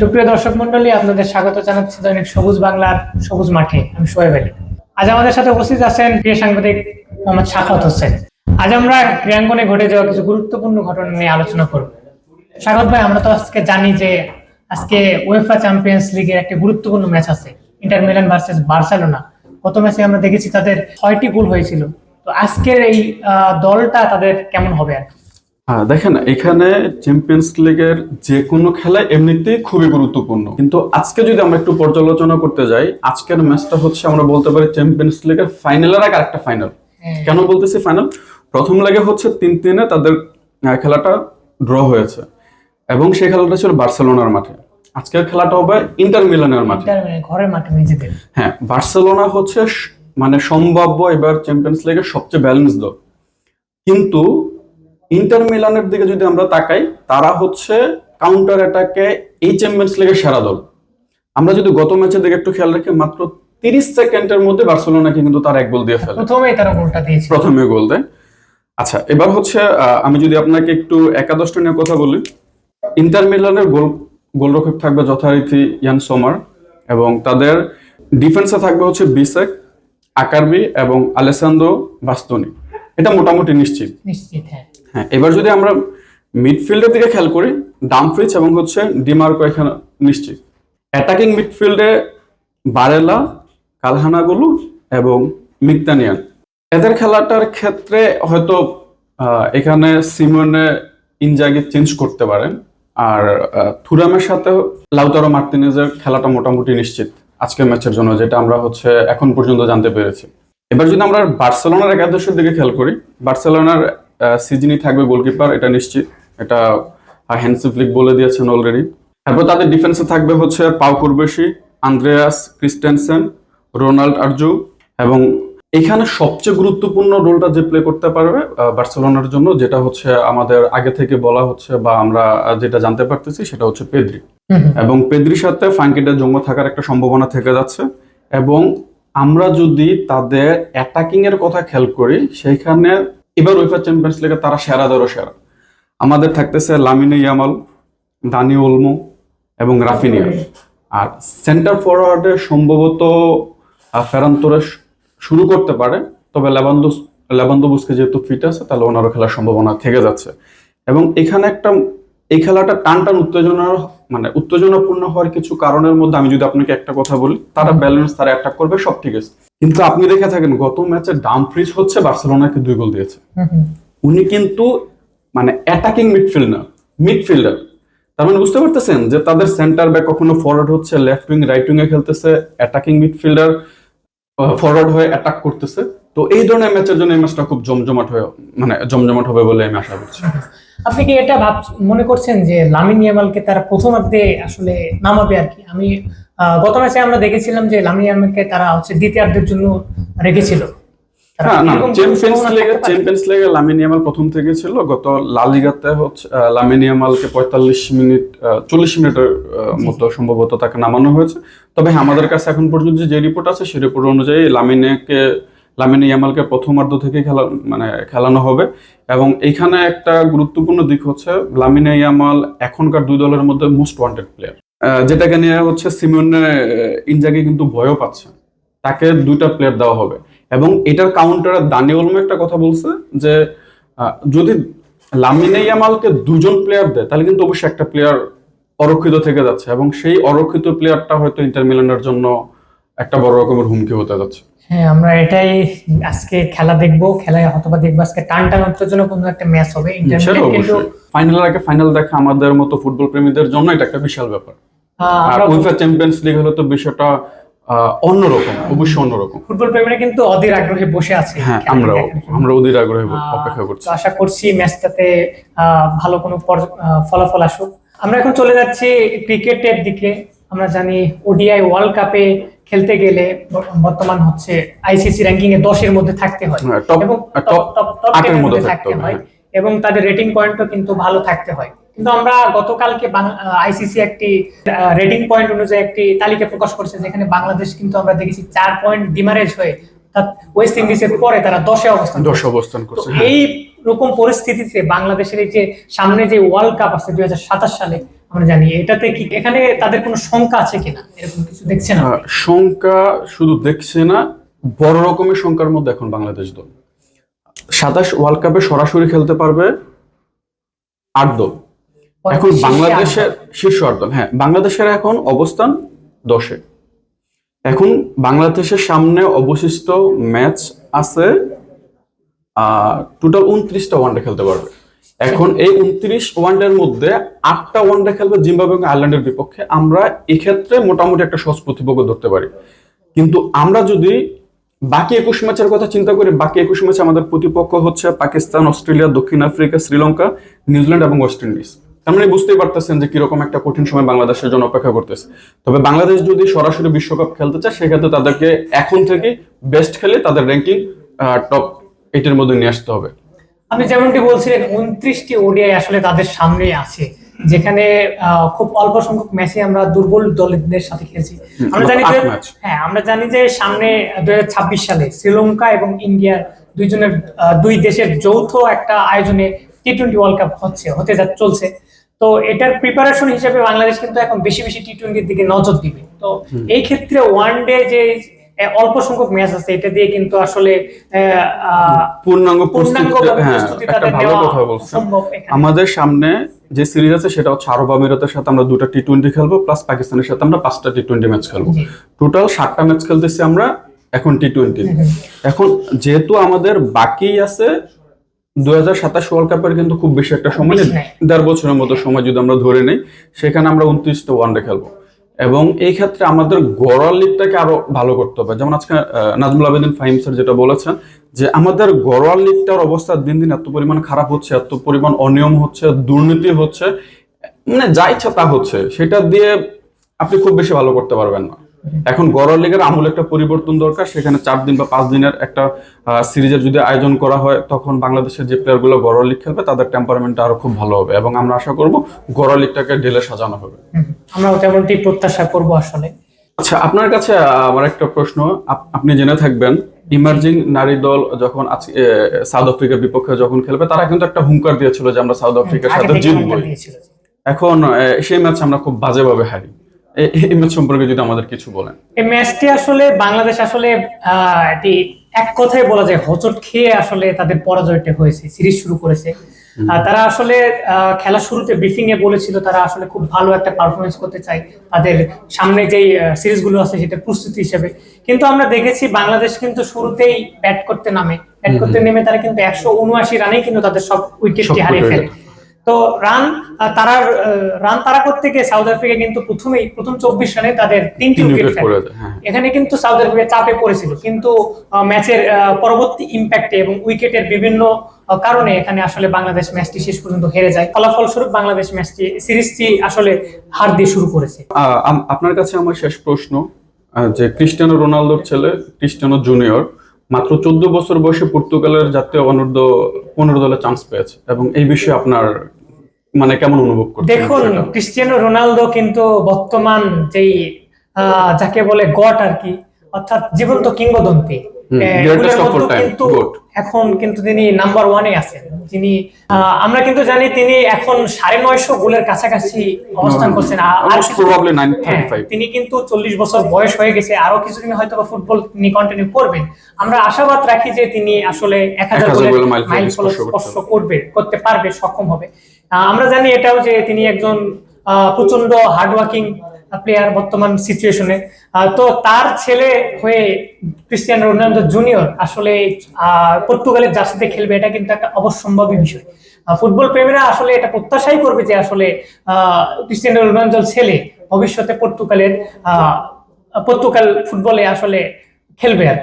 সুপ্রিয় দর্শক মন্ডলী আপনাদের স্বাগত জানাচ্ছি দৈনিক সবুজ বাংলার সবুজ মাঠে। আমি শোয়েব আলী। আজ আমাদের সাথে উপস্থিত আছেন প্রিয় সাংবাদিক মোহাম্মদ শাখাত হোসেন। আজ আমরা ক্রীড়াঙ্গনে ঘটে যাওয়া কিছু গুরুত্বপূর্ণ ঘটনা নিয়ে আলোচনা করব। স্বাগত ভাই, আমরা তো আজকে জানি যে আজকে ওয়েফা চ্যাম্পিয়ন্স লিগের একটি গুরুত্বপূর্ণ ম্যাচ আছে ইন্টার মিলান ভার্সেস বার্সেলোনা গত ম্যাচে আমরা দেখেছি তাদের ছয়টি গোল হয়েছিল। তো আজকের এই দলটা তাদের কেমন হবে আর কি? হ্যাঁ দেখেন এখানে চ্যাম্পিয়ন্স লিগের যে কোনো খেলা এমনিতেই খুবই গুরুত্বপূর্ণ। কিন্তু আজকে যদি আমরা একটু পর্যালোচনা করতে যাই আজকের ম্যাচটা হচ্ছে আমরা বলতে পারি চ্যাম্পিয়ন্স লিগের ফাইনালের আগে আরেকটা ফাইনাল হ্যাঁ। কেন বলতেছি ফাইনাল প্রথম লেগে হচ্ছে তিন তিনে তাদের খেলাটা ড্র হয়েছে। এবং সেই খেলাটা ছিল বার্সেলোনার মাঠে। আজকের খেলাটা হবে ইন্টার মিলানের মাঠে। ঘরের মাঠে নিজেদের। হ্যাঁ বার্সেলোনা হচ্ছে মানে সম্ভাব্য এবার চ্যাম্পিয়ন্স লিগের সবচেয়ে ব্যালেন্স দল। কিন্তু ইন্টার মিলানের দিকে যদি আমরা তাকাই তারা হচ্ছে কাউন্টার অ্যাটাকে এই চ্যাম্পিয়ন্স লিগের সেরা দল। আমরা যদি গত ম্যাচের দিকে একটু খেয়াল রাখি মাত্র তিরিশ সেকেন্ডের মধ্যে বার্সেলোনাকে কিন্তু তার এক গোল দিয়ে ফেলে। প্রথমেই তারা গোলটা দিয়েছে। প্রথমে গোল দেয়। আচ্ছা এবার হচ্ছে আমি যদি আপনাকে একটু একাদশটা নিয়ে কথা বলি। ইন্টার মিলানের গোল গোলরক্ষক থাকবে যথারীতি ইয়ান সোমার এবং তাদের ডিফেন্সে থাকবে হচ্ছে বিসেক আকারবি এবং আলেসান্দ্রো বাস্তনি। এটা মোটামুটি নিশ্চিত। নিশ্চিত হ্যাঁ। হ্যাঁ এবার যদি আমরা মিডফিল্ডের দিকে খেয়াল করি ডামফ্রিজ এবং হচ্ছে ডিমার্কো এখানে নিশ্চিত। অ্যাটাকিং মিডফিল্ডে বারেলা কালহানাগুলু এবং মিকতানিয়ান এদের খেলাটার ক্ষেত্রে হয়তো এখানে সিমনে ইনজাগি চেঞ্জ করতে পারেন। আর থুরামের সাথে লাউতারো মার্তিনেজের খেলাটা মোটামুটি নিশ্চিত আজকের ম্যাচের জন্য, যেটা আমরা হচ্ছে এখন পর্যন্ত জানতে পেরেছি। এবার যদি আমরা বার্সেলোনার একাদশের দিকে খেয়াল করি বার্সেলোনার সিজনই থাকবে গোলকিপার এটা নিশ্চিত। এটা হ্যান্সি ফ্লিক বলে দিয়েছেন অলরেডি তারপর তাদের ডিফেন্সে থাকবে হচ্ছে Pau Cubarsi Andreas Christensen Ronald Araujo এবং এখানে সবচেয়ে গুরুত্বপূর্ণ রোলটা যে প্লে করতে পারবে বার্সেলোনার জন্য যেটা হচ্ছে আমাদের আগে থেকে বলা হচ্ছে বা আমরা যেটা জানতে পারতেছি সেটা হচ্ছে পেদ্রি। এবং পেদ্রির সাথে ফ্রাঙ্কিটা জন্ম থাকার একটা সম্ভাবনা থেকে যাচ্ছে। এবং আমরা যদি তাদের অ্যাটাকিং এর কথা খেয়াল করি সেইখানে এবার উইফা চ্যাম্পিয়ন্স লিগে তারা সেরা দরও সেরা। আমাদের থাকতেছে লামিনে ইয়ামাল দানি ওলমো এবং রাফিনিয়া। আর সেন্টার ফরওয়ার্ডে সম্ভবত আহ, ফেরান তোরেস শুরু করতে পারে তবে লেবান্দোস লেবান্দোবুসকে যেহেতু ফিট আছে তাহলে ওনারও খেলার সম্ভাবনা থেকে যাচ্ছে। এবং এখানে একটা এই খেলাটা টান টান উত্তেজনার মানে উত্তেজনাপূর্ণ হওয়ার কিছু কারণের মধ্যে আমি যদি আপনাকে একটা কথা বলি তারা ব্যালেন্স তারা অ্যাটাক করবে সব ঠিক আছে। কিন্তু আপনি দেখে থাকেন গত ম্যাচে ডামফ্রিজ হচ্ছে বার্সেলোনাকে দুই গোল দিয়েছে। উনি কিন্তু মানে অ্যাটাকিং মিডফিল্ড না মিডফিল্ডার তার মানে বুঝতে পারতেছেন যে তাদের সেন্টার ব্যাক কখনো ফরওয়ার্ড হচ্ছে লেফট উইং রাইট উইং এ খেলতেছে অ্যাটাকিং মিডফিল্ডার ফরওয়ার্ড হয়ে অ্যাটাক করতেছে। তো এই ধরনের ম্যাচের জন্য এই ম্যাচটা খুব জমজমাট হয়ে মানে জমজমাট হবে বলে আমি আশা করছি। আপনি কি এটা ভাব মনে করছেন যে লামিন ইয়ামালকে তারা প্রথমার্ধে আসলে নামাবে আর কি? আমি গত ম্যাচে আমরা দেখেছিলাম যে ইয়ামালকে তারা হচ্ছে দ্বিতীয়ার্ধের জন্য রেখেছিল। চ্যাম্পিয়ন্স লিগে লামিনিয়ামাল প্রথম থেকে ছিল গত লা লিগাতে হচ্ছে লামিনিয়ামালকে পঁয়তাল্লিশ মিনিট চল্লিশ মিনিটের মতো সম্ভবত তাকে নামানো হয়েছে। তবে হ্যাঁ আমাদের কাছে এখন পর্যন্ত যে রিপোর্ট আছে সেই রিপোর্ট অনুযায়ী লামিনেকে লামিনে ইয়ামালকে প্রথমার্ধ থেকে খেলা মানে খেলানো হবে। এবং এইখানে একটা গুরুত্বপূর্ণ দিক হচ্ছে লামিনে ইয়ামাল এখনকার দুই দলের মধ্যে মোস্ট ওয়ান্টেড প্লেয়ার যেটাকে নিয়ে হচ্ছে সিমনে ইনজাগি কিন্তু ভয়ও পাচ্ছে। তাকে দুইটা প্লেয়ার দেওয়া হবে। এবং এটার কাউন্টারে দানি ওলমো একটা কথা বলছে যে যদি লামিনে ইয়ামালকে দুজন প্লেয়ার দেয় তাহলে কিন্তু অবশ্যই একটা প্লেয়ার অরক্ষিত থেকে যাচ্ছে। এবং সেই অরক্ষিত প্লেয়ারটা হয়তো ইন্টার মিলানের জন্য একটা বড় রকমের হুমকি হতে যাচ্ছে। হ্যাঁ আমরা এটাই আজকে খেলা দেখব। খেলায় হয়তোবা দেখব। আজকে টান টান উত্তেজনাপূর্ণ একটা ম্যাচ হবে। ফাইনাল আগে ফাইনাল দেখা আমাদের মতো ফুটবল প্রেমীদের জন্য এটা একটা বিশাল ব্যাপার। আর উইফা চ্যাম্পিয়ন্স লিগ হলে তো বিষয়টা অন্যরকম অবশ্যই অন্যরকম। ফুটবল প্রেমীরা কিন্তু অধীর আগ্রহে বসে আছে। হ্যাঁ জন্য। আমরা ওদের আগ্রহে অপেক্ষা করছি। আশা করছি ম্যাচটাতে ভালো কোনো ফলাফল আসুক। আমরা এখন চলে যাচ্ছি ক্রিকেটের দিকে। আমরা জানি ওডিআই ওয়ার্ল্ড কাপে খেলতে গেলে বর্তমান হচ্ছে আইসিসি র্যাঙ্কিং এ দশের মধ্যে থাকতে হয়। হ্যাঁ, এবং টপ টপ টপ টেনের মধ্যে থাকতে হয়। হ্যাঁ। এবং তাদের রেটিং পয়েন্টও কিন্তু ভালো থাকতে হয়। কিন্তু আমরা গতকালকে আইসিসি একটি রেটিং পয়েন্ট অনুযায়ী একটি তালিকা প্রকাশ করছে যেখানে বাংলাদেশ কিন্তু আমরা দেখেছি চার পয়েন্ট ডিমারেজ হয়ে অর্থাৎ ওয়েস্ট ইন্ডিজের পরে তারা দশে অবস্থান দশ অবস্থান করছে হ্যাঁ। এই রকম পরিস্থিতিতে বাংলাদেশের এই যে সামনে যে ওয়ার্ল্ড কাপ আছে দুই সাতাশ সালে আমরা জানি এটাতে কি এখানে তাদের কোনো শঙ্কা আছে কিনা? এরকম কিছু দেখছেন আহ, সংখ্যা শুধু দেখছে না বড় রকমের সংখ্যার মধ্যে এখন বাংলাদেশ দল। সাতাশ ওয়ার্ল্ড কাপে সরাসরি খেলতে পারবে আট দল। এখন বাংলাদেশের শীর্ষ আট হ্যাঁ বাংলাদেশের এখন অবস্থান দশে। এখন বাংলাদেশের সামনে অবশিষ্ট ম্যাচ আছে টোটাল উনত্রিশটা ওয়ানডে খেলতে পারবে। এখন এই উনত্রিশ ওয়ানডের মধ্যে আটটা ওয়ানডে খেলবে জিম্বাবুয়ে এবং আয়ারল্যান্ডের বিপক্ষে। আমরা এক্ষেত্রে মোটামুটি একটা সহজ প্রতিপক্ষ ধরতে পারি। কিন্তু আমরা যদি বাকি একুশ ম্যাচের কথা চিন্তা করি বাকি একুশ ম্যাচে আমাদের প্রতিপক্ষ হচ্ছে পাকিস্তান অস্ট্রেলিয়া দক্ষিণ আফ্রিকা শ্রীলঙ্কা নিউজিল্যান্ড এবং ওয়েস্ট ইন্ডিজ। তার মানে বুঝতেই পারতেছেন যে কীরকম একটা কঠিন সময় বাংলাদেশের জন্য অপেক্ষা করতেছে। তবে বাংলাদেশ যদি সরাসরি বিশ্বকাপ খেলতে চায় সেক্ষেত্রে তাদেরকে এখন থেকে বেস্ট খেলে তাদের র্যাঙ্কিং টপ এইটের মধ্যে নিয়ে আসতে হবে। আপনি যেমনটি বলছিলেন উনত্রিশটি ওডিআই আসলে তাদের সামনে আছে যেখানে খুব অল্প সংখ্যক ম্যাচে আমরা দুর্বল দলদের সাথে খেলছি। আমরা জানি যে হ্যাঁ আমরা জানি যে সামনে দুই হাজার ছাব্বিশ সালে শ্রীলঙ্কা এবং ইন্ডিয়ার দুইজনের দুই দেশের যৌথ একটা আয়োজনে টি টোয়েন্টি ওয়ার্ল্ড কাপ হচ্ছে হতে যা চলছে। তো এটার প্রিপারেশন হিসেবে বাংলাদেশ কিন্তু এখন বেশি বেশি টি টোয়েন্টির দিকে নজর দিবে। তো এই ক্ষেত্রে ওয়ান ডে যে অল্প সংখ্যক ম্যাচ আছে এটা দিয়ে কিন্তু আসলে পূর্ণাঙ্গ হ্যাঁ। আমাদের সামনে যে সিরিজ আছে সেটা হচ্ছে আরব আমিরাতের সাথে আমরা দুটো টি টোয়েন্টি খেলব প্লাস পাকিস্তানের সাথে আমরা পাঁচটা টি টোয়েন্টি ম্যাচ খেলব। টোটাল সাতটা ম্যাচ খেলতেছি আমরা এখন টি টোয়েন্টি এখন যেহেতু আমাদের বাকি আছে দুই হাজার সাতাশ ওয়ার্ল্ড কাপের কিন্তু খুব বেশি একটা সময় নেই। দেড় বছরের মতো সময় যদি আমরা ধরে নেই সেখানে আমরা উনত্রিশটা ওয়ানডে খেলব। এবং এই ক্ষেত্রে আমাদের লিগটাকে আরও ভালো করতে হবে। যেমন আজকে নাজমুল আবেদিন ফাহিম স্যার যেটা বলেছেন যে আমাদের গড়াল লিগটার অবস্থা দিন দিন এত পরিমাণ খারাপ হচ্ছে এত পরিমাণ অনিয়ম হচ্ছে দুর্নীতি হচ্ছে মানে যা ইচ্ছা তা হচ্ছে। সেটা দিয়ে আপনি খুব বেশি ভালো করতে পারবেন না। এখন গড়াল লিগের আমূল একটা পরিবর্তন দরকার সেখানে চার দিন বা পাঁচ দিনের একটা সিরিজের যদি আয়োজন করা হয় তখন বাংলাদেশের যে প্লেয়ারগুলো গড়াল লিগ খেলবে তাদের টেম্পারমেন্টটা আরও খুব ভালো হবে এবং আমরা আশা করব গড়াল লিগটাকে ঢেলে সাজানো হবে। হুম, আমরাও তেমনটি প্রত্যাশা করব আসলে। আচ্ছা আপনার কাছে আমার একটা প্রশ্ন। আপ- আপনি জেনে থাকবেন ইমার্জিং নারী দল যখন আজকে সাউথ আফ্রিকার বিপক্ষে যখন খেলবে তারা কিন্তু একটা হুঙ্কার দিয়েছিল যে আমরা সাউথ আফ্রিকার সাথে থেকে জিতবই। এখন সেই ম্যাচ আমরা খুব বাজেভাবে হারি। এই ম্যাচ সম্পর্কে যদি আমাদের কিছু বলেন। এই ম্যাচটি আসলে বাংলাদেশ আসলে আহ, এটি এক কথায় বলা যায় হোঁচট খেয়ে আসলে তাদের পরাজয়টা হয়েছে সিরিজ শুরু করেছে। তারা আসলে খেলা শুরুতে ব্রিফিং এ বলেছিল তারা আসলে খুব ভালো একটা পারফরমেন্স করতে চায়। তাদের সামনে যেই সিরিজগুলো আছে সেটা প্রস্তুতি হিসেবে। কিন্তু আমরা দেখেছি বাংলাদেশ কিন্তু শুরুতেই ব্যাট করতে নামে। ব্যাট করতে নেমে তারা কিন্তু একশো উনআশি রানেই কিন্তু তাদের সব উইকেটটি হারিয়ে ফেলে। তো রান তারা রান তারা করতে গিয়ে সাউথ আফ্রিকা কিন্তু প্রথমেই প্রথম চব্বিশ রানে তাদের তিনটি উইকেট ফেলে। হ্যাঁ। এখানে কিন্তু সাউথ আফ্রিকা চাপে পড়েছিল। কিন্তু ম্যাচের পরবর্তী ইম্প্যাক্টে এবং উইকেটের বিভিন্ন কারণে এখানে আসলে বাংলাদেশ ম্যাচটি শেষ পর্যন্ত হেরে যায়। ফলাফল স্বরূপ বাংলাদেশ ম্যাচটি সিরিজটি আসলে হার দিয়ে শুরু করেছে। আপনার কাছে আমার শেষ প্রশ্ন যে ক্রিস্টিয়ানো রোনালদোর ছেলে ক্রিস্টিয়ানো জুনিয়র মাত্র চোদ্দ বছর বয়সে পর্তুগালের জাতীয় অনূর্ধ্ব পনেরো দলে চান্স পেয়েছে এবং এই বিষয়ে আপনার মানে কেমন অনুভব করছেন দেখুন? ক্রিস্টিয়ানো রোনালদো কিন্তু বর্তমান যেই যাকে বলে গট আর কি অর্থাৎ জীবন্ত কিংবদন্তি কিন্তু। এখন কিন্তু তিনি নাম্বার ওয়ানে আছেন। তিনি আমরা কিন্তু জানি তিনি এখন সাড়ে নয়শো গোলের কাছাকাছি অবস্থান করছেন। হ্যাঁ, 935 তিনি কিন্তু চল্লিশ বছর বয়স হয়ে গেছে। আরও কিছুদিন হয়তো ফুটবল তিনি কন্টিনিউ করবেন। আমরা আশাবাদ রাখি যে তিনি আসলে এক হাজার গোলের গোলের মাইল স্পর্শ করবে করতে পারবে সক্ষম হবে। আমরা জানি এটাও যে তিনি একজন আহ, প্রচণ্ড হার্ডওয়ার্কিং প্লেয়ার বর্তমান সিচুয়েশনে তো তার ছেলে হয়ে ক্রিস্টিয়ানো রোনালদো জুনিয়র আসলে পর্তুগালের জার্সিতে খেলবে, এটা কিন্তু একটা অবশ্যম্ভাবী বিষয় ফুটবল প্রেমীরা আসলে এটা প্রত্যাশাই করবে যে আসলে ক্রিস্টিয়ানো রোনালদোর ছেলে ভবিষ্যতে পর্তুগালের পর্তুগাল ফুটবলে আসলে খেলবে আর।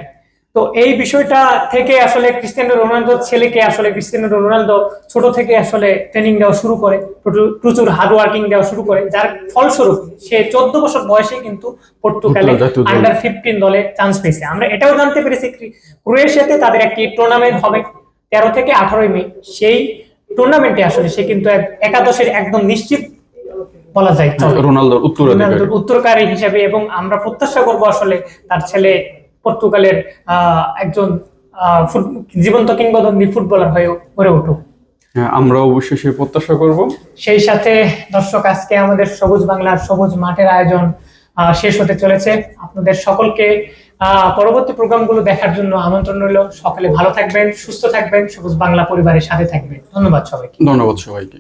তো এই বিষয়টা থেকে আসলে ক্রিস্টিয়ানো রোনালদোর ছেলেকে আসলে ক্রিস্টিয়ানো রোনালদো ছোট থেকে আসলে ট্রেনিং দেওয়া শুরু করে প্রচুর- প্রচুর হার্ড ওয়ার্কিং দেওয়া শুরু করে যার ফলস্বরূপ সে চোদ্দ বছর বয়সে কিন্তু পর্তুগালে। আন্ডার ফিফটিন দলে চান্স পেয়েছে। আমরা এটাও জানতে পেরেছি ক্রি- ক্রোয়েশিয়াতে তাদের একটি টুর্নামেন্ট হবে তেরো থেকে আঠারোই মে। সেই টুর্নামেন্টে আসলে সে কিন্তু এক- একাদশের একদম নিশ্চিত বলা যায়। রোনালদোর উত্তরাধিকারী। উত্তরকারী হিসেবে এবং আমরা প্রত্যাশা করব আসলে তার ছেলে পর্তুগালের একজন জীবন্ত কিংবদন্তি ফুটবলার হয়ে গড়ে উঠুক। হ্যাঁ, আমরা অবশ্যই সেই প্রত্যাশা করব। সেই সাথে দর্শক আজকে আমাদের সবুজ বাংলার সবুজ মাঠের আয়োজন আহ, শেষ হতে চলেছে। আপনাদের সকলকে আহ, পরবর্তী প্রোগ্রামগুলো দেখার জন্য আমন্ত্রণ রইল। সকালে ভালো থাকবেন সুস্থ থাকবেন সবুজ বাংলা পরিবারের সাথে থাকবেন। ধন্যবাদ সবাইকে। ধন্যবাদ সবাইকে।